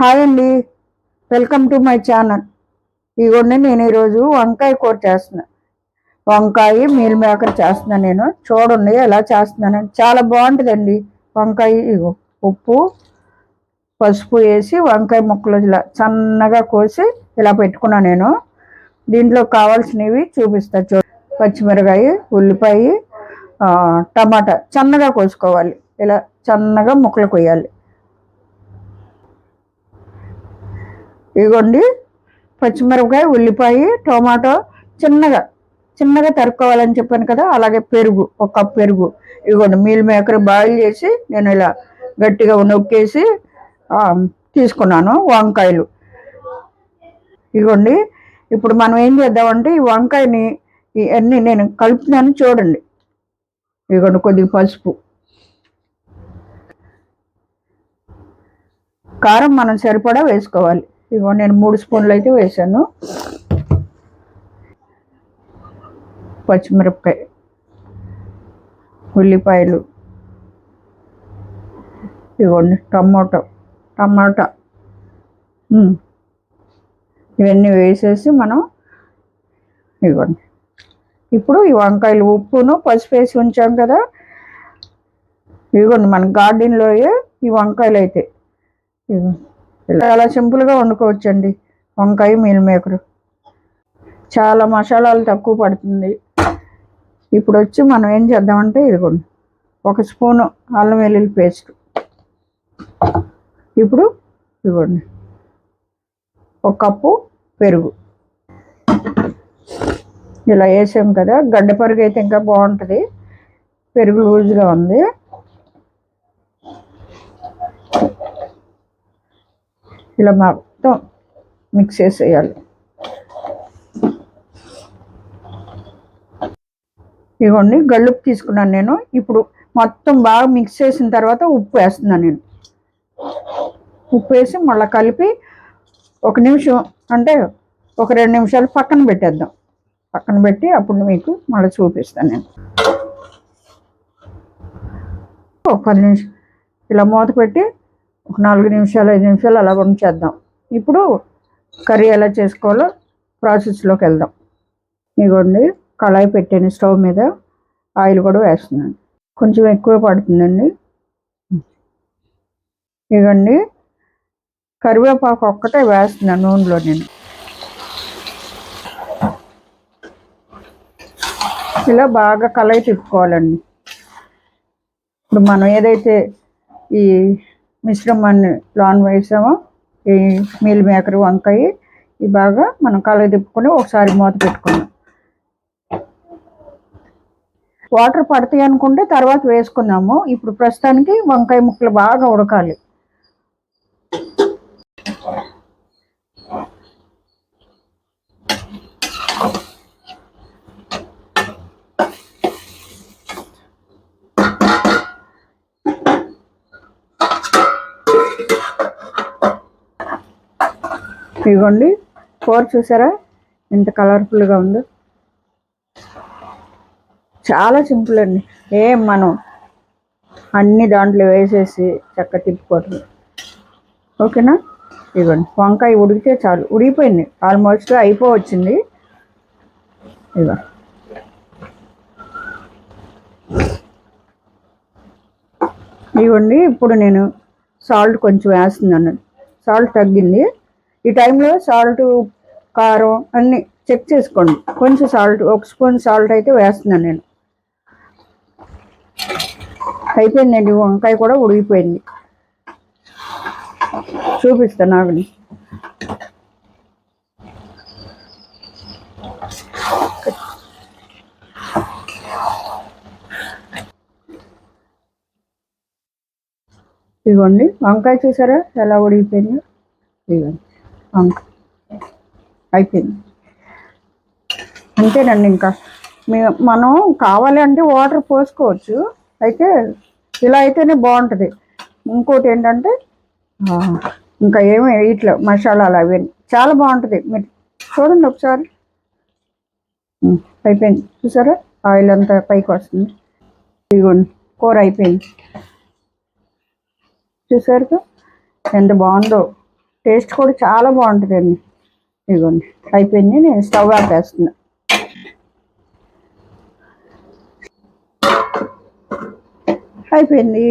Hi అండి. Welcome to my channel. ఇదిగోండి నేను ఈరోజు వంకాయ కూర చేస్తున్నా. వంకాయ మీల్ మేకర్ చేస్తున్నా నేను. చూడండి ఎలా చేస్తున్నాను చాలా బాగుంటుందండి వంకాయ ఇగో. ఉప్పు పసుపు వేసి వంకాయ ముక్కలు ఇలా సన్నగా కోసి ఇలా పెట్టుకున్నా నేను. దీంట్లో కావాల్సినవి చూపిస్తా చూ పచ్చిమిరకాయ ఉల్లిపాయ టమాటా సన్నగా కోసుకోవాలి. ఇలా సన్నగా ముక్కలు కొయ్యాలి. ఇదిగోండి పచ్చిమిరపకాయ ఉల్లిపాయ టొమాటో చిన్నగా చిన్నగా తరుక్కోవాలని చెప్పాను కదా అలాగే పెరుగు ఒక కప్ పెరుగు. ఇగోండి మీల్ మేకర్ బాయిల్ చేసి నేను ఇలా గట్టిగా నొక్కేసి తీసుకున్నాను వంకాయలు. ఇదిగోండి ఇప్పుడు మనం ఏం చేద్దామంటే ఈ వంకాయని ఇవన్నీ నేను కలుపుతున్నాను చూడండి. ఇగోండి కొద్దిగా పసుపు. కారం మనం సరిపడా వేసుకోవాలి. ఇగో నేను మూడు స్పూన్లు అయితే వేసాను. పచ్చిమిరపకాయ ఉల్లిపాయలు ఇవన్నీ టమాటో టమాటా. ఇవన్నీ వేసేసి మనం ఇవ్వండి. ఇప్పుడు ఈ వంకాయలు ఉప్పును పసుపు వేసి ఉంచాం కదా. ఇవ్వండి మన గార్డెన్లోయే ఈ వంకాయలు అయితే. ఇవ్వండి. ఇలా చాలా సింపుల్గా వండుకోవచ్చండి. వంకాయ మీల్ మేకరు. చాలా మసాలాలు తక్కువ పడుతుంది. ఇప్పుడు వచ్చి మనం ఏం చేద్దామంటే ఇదిగోండి. ఒక స్పూను అల్లం వెల్లుల్లి పేస్ట్. ఇప్పుడు ఇదిగోండి. ఒక కప్పు పెరుగు. ఇలా వేసాం కదా. గడ్డపరుగు అయితే ఇంకా బాగుంటుంది. పెరుగు లూజ్గా ఉంది. ఇలా మొత్తం మిక్స్ చేసేయాలి. ఇగోండి గల్లుపు తీసుకున్నాను నేను. ఇప్పుడు మొత్తం బాగా మిక్స్ చేసిన తర్వాత ఉప్పు వేస్తున్నాను నేను. ఉప్పు వేసి మళ్ళీ కలిపి ఒక నిమిషం అంటే ఒక రెండు నిమిషాలు పక్కన పెట్టేద్దాం. పక్కన పెట్టి అప్పుడు మీకు మళ్ళీ చూపిస్తాను నేను. ఒక పది నిమిషం ఇలా మూత పెట్టి ఒక నాలుగు నిమిషాలు ఐదు నిమిషాలు అలా ఉంచేద్దాం ఇప్పుడు కర్రీ ఎలా చేసుకోవాలో ప్రాసెస్లోకి వెళ్దాం. ఇదిగోండి కళాయి పెట్టాను స్టవ్ మీద. ఆయిల్ కూడా వేస్తున్నాను. కొంచెం ఎక్కువ పడుతుందండి. ఇదిగోండి కరివేపాకు ఒక్కటే వేస్తున్నాను నూనెలో నేను. ఇలా బాగా కళాయి తిప్పుకోవాలండి. ఇప్పుడు మనం ఏదైతే ఈ మిశ్రమాన్ని ప్లాన్ వేసామో. ఈ మీల్ మేకర్ వంకాయ ఈ బాగా మనం కలయి తిప్పుకొని ఒకసారి మూత పెట్టుకున్నాం. వాటర్ పడతాయి అనుకుంటే తర్వాత వేసుకున్నాము. ఇప్పుడు ప్రస్తుతానికి వంకాయ ముక్కలు బాగా ఉడకాలి. ఇదిగోండి కూర చూసారా? ఎంత కలర్ఫుల్గా ఉందో. చాలా సింపుల్ అండి. ఏం మనం అన్ని దాంట్లో వేసేసి చక్క తిప్పుకోవటం. ఓకేనా? ఇదిగోండి వంకాయ ఉడికితే చాలు. ఉడికిపోయింది. ఆల్మోస్ట్ అయిపోవచ్చింది. ఇదిగో ఇవ్వండి ఇప్పుడు నేను సాల్ట్ కొంచెం వేస్తున్నాను. సాల్ట్ తగ్గింది. ఈ టైంలో సాల్ట్ కారం అన్నీ చెక్ చేసుకోండి. కొంచెం సాల్ట్ ఒక స్పూన్ సాల్ట్ అయితే వేస్తున్నాను నేను. అయిపోయిందండి వంకాయ కూడా ఉడిగిపోయింది చూపిస్తాను ఆవిడ ఇదిగోండి వంకాయ చూసారా? ఎలా ఉడిగిపోయింది ఇదిగోండి. అయిపోయింది. అంతేనండి ఇంకా. మనం కావాలి అంటే వాటర్ పోసుకోవచ్చు. అయితే ఇలా అయితేనే బాగుంటుంది. ఇంకోటి ఏంటంటే ఇంకా ఏమి ఇట్లా మసాలాలు అవన్నీ చాలా బాగుంటుంది. మీరు చూడండి ఒకసారి. అయిపోయింది. చూసారా? ఆయిల్ అంతా పైకి వస్తుంది. ఇదిగోండి కూర అయిపోయింది. చూసారుగా? ఎంత బాగుందో. టేస్ట్ కూడా చాలా బాగుంటుందండి. ఇదిగోండి అయిపోయింది. నేను స్టవ్ ఆపేస్తున్నా. అయిపోయింది.